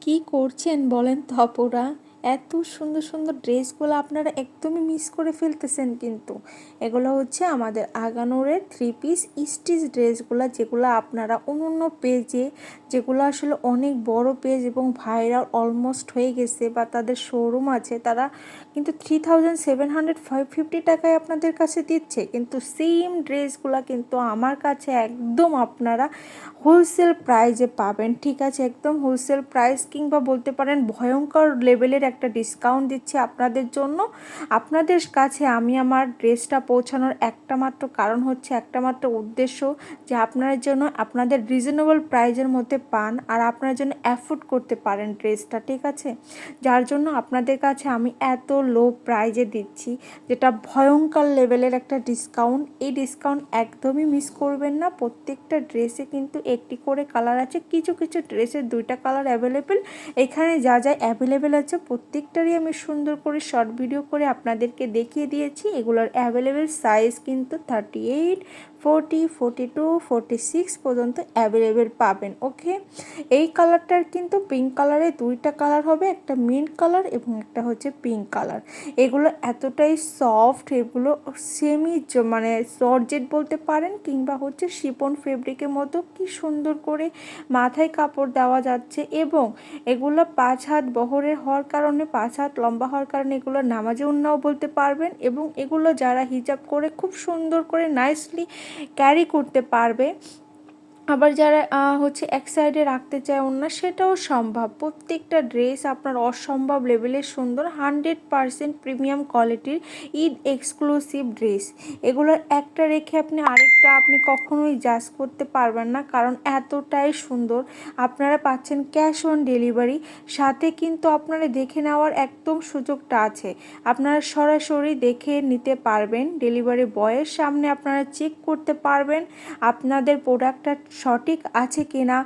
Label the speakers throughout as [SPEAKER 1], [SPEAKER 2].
[SPEAKER 1] কি করছেন বলেন তো আপুরা? এত সুন্দর সুন্দর ড্রেসগুলো আপনারা একদমই মিস করে ফেলতেছেন কিন্তু। এগুলো হচ্ছে আমাদের আগানোরের থ্রি পিস স্টিচ ড্রেসগুলো যেগুলো আপনারা অন্য পেজে যেগুলো আসলে অনেক বড় পেজ এবং ভাইরাল অলমোস্ট হয়ে গেছে বা তাদের শোরুম আছে, তারা কিন্তু three thousand seven hundred five fifty টাকায় আপনাদের কাছে দিচ্ছে। কিন্তু সেম ড্রেসগুলো কিন্তু আমার কাছে একদম আপনারা হোলসেল প্রাইজে পাবেন। ঠিক আছে, একদম হোলসেল প্রাইস কিংবা বলতে পারেন ভয়ঙ্কর লেভেলের একটা ডিসকাউন্ট দিচ্ছি আপনাদের জন্য। আপনাদের কাছে আমি আমার ড্রেসটা পৌঁছানোর একটা মাত্র কারণ হচ্ছে, একটা মাত্র উদ্দেশ্য যে আপনার জন্য আপনাদের রিজনেবল প্রাইজের মধ্যে পান আর আপনার জন্য অ্যাফোর্ড করতে পারেন ড্রেসটা ঠিক আছে? যার জন্য আপনাদের কাছে আমি এত লো প্রাইজে দিচ্ছি, যেটা ভয়ঙ্কর লেভেলের একটা ডিসকাউন্ট এই ডিসকাউন্ট একদমই মিস করবেন না। প্রত্যেকটা ড্রেসে কিন্তু একটি করে কালার আছে। কিছু কিছু ড্রেসের দুইটা কালার অ্যাভেলেবেল এখানে যা যা অ্যাভেলেবেল আছে প্রত্যেকটারই আমি সুন্দর করে শর্ট ভিডিও করে আপনাদেরকে দেখিয়ে দিয়েছি। এগুলোর অ্যাভেলেবেল সাইজ কিন্তু thirty eight forty forty two forty six পর্যন্ত অ্যাভেলেবেল পাবেন ওকে এই কালারটার কিন্তু পিঙ্ক কালারে দুইটা কালার হবে, একটা মিন্ট কালার এবং একটা হচ্ছে পিঙ্ক কালার এগুলো এতটাই সফট এগুলো সেমি মানে জর্জেট বলতে পারেন কিংবা হচ্ছে শিপন ফেব্রিকের মতো কি সুন্দর করে মাথায় কাপড় দেওয়া যাচ্ছে এবং এগুলো পাঁচ হাত বহরের হওয়ার কারণে পাঁচ হাত লম্বা হওয়ার কারণে এগুলো নামাজে উন্নাও বলতে পারবেন এবং এগুলো যারা হিজাব করে খুব সুন্দর করে নাইসলি ক্যারি করতে পারবে। আবার যারা হচ্ছে এক সাইডে রাখতে চায় ওনার সেটাও সম্ভব। প্রত্যেকটা ড্রেস আপনার অসম্ভব লেভেলের সুন্দর হান্ড্রেড পারসেন্ট প্রিমিয়াম কোয়ালিটির ঈদ এক্সক্লুসিভ ড্রেস এগুলোর একটা রেখে আপনি আরেকটা আপনি কখনোই জাজ করতে পারবেন না, কারণ এতটাই সুন্দর। আপনারা পাচ্ছেন ক্যাশ অন ডেলিভারি সাথে কিন্তু আপনারা দেখে নেওয়ার একদম সুযোগটা আছে। আপনারা সরাসরি দেখে নিতে পারবেন ডেলিভারি বয়ের সামনে আপনারা চেক করতে পারবেন। আপনাদের প্রোডাক্টটা সঠিক আছে কিনা,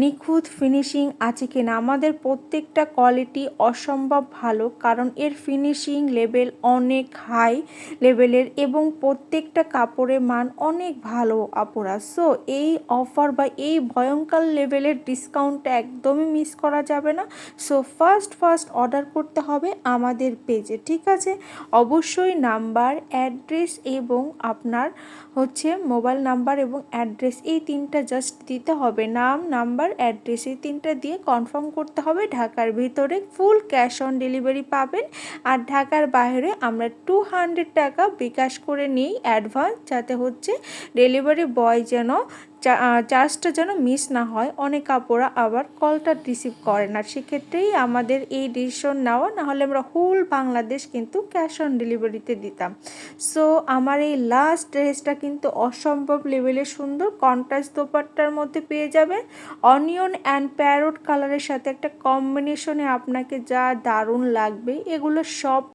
[SPEAKER 1] নিখুঁত ফিনিশিং আছে কিনা, আমাদের প্রত্যেকটা কোয়ালিটি অসম্ভব ভালো, কারণ এর ফিনিশিং লেভেল অনেক হাই লেভেলের এবং প্রত্যেকটা কাপড়ের মান অনেক ভালো আপুরা। সো এই অফার বা এই ভয়ঙ্কর লেভেলের ডিসকাউন্টটা একদমই মিস করা যাবে না। সো ফার্স্ট ফার্স্ট অর্ডার করতে হবে আমাদের পেজে ঠিক আছে? অবশ্যই নাম্বার অ্যাড্রেস এবং আপনার হচ্ছে মোবাইল নাম্বার এবং অ্যাড্রেস এই তিনটা দিতে হবে, নাম নাম্বার অ্যাড্রেস এই তিনটা দিয়ে কনফার্ম করতে হবে ঢাকার ভিতরে ফুল ক্যাশ অন ডেলিভারি পাবেন। আর ঢাকার বাইরে আমরা টু হান্ড্রেড টাকা বিকাশ করে নিই অ্যাডভান্স যাতে হচ্ছে ডেলিভারি বয় যেন চার্জটা যেন মিস না হয়, অনেক কাপড়া আবার কলটা রিসিভ করে না সেক্ষেত্রেই আমাদের এই ডিসিশন নেওয়া, নাহলে আমরা হোল বাংলাদেশ কিন্তু ক্যাশ অন ডেলিভারিতে দিতাম। সো আমার এই লাস্ট ড্রেসটা কিন্তু অসম্ভব লেভেলে সুন্দর। কন্ট্রাস্ট দোপাট্টার মধ্যে পেয়ে যাবে অনিয়ন অ্যান্ড প্যারোট কালারের সাথে একটা কম্বিনেশনে আপনাকে যা দারুণ লাগবে, এগুলো সব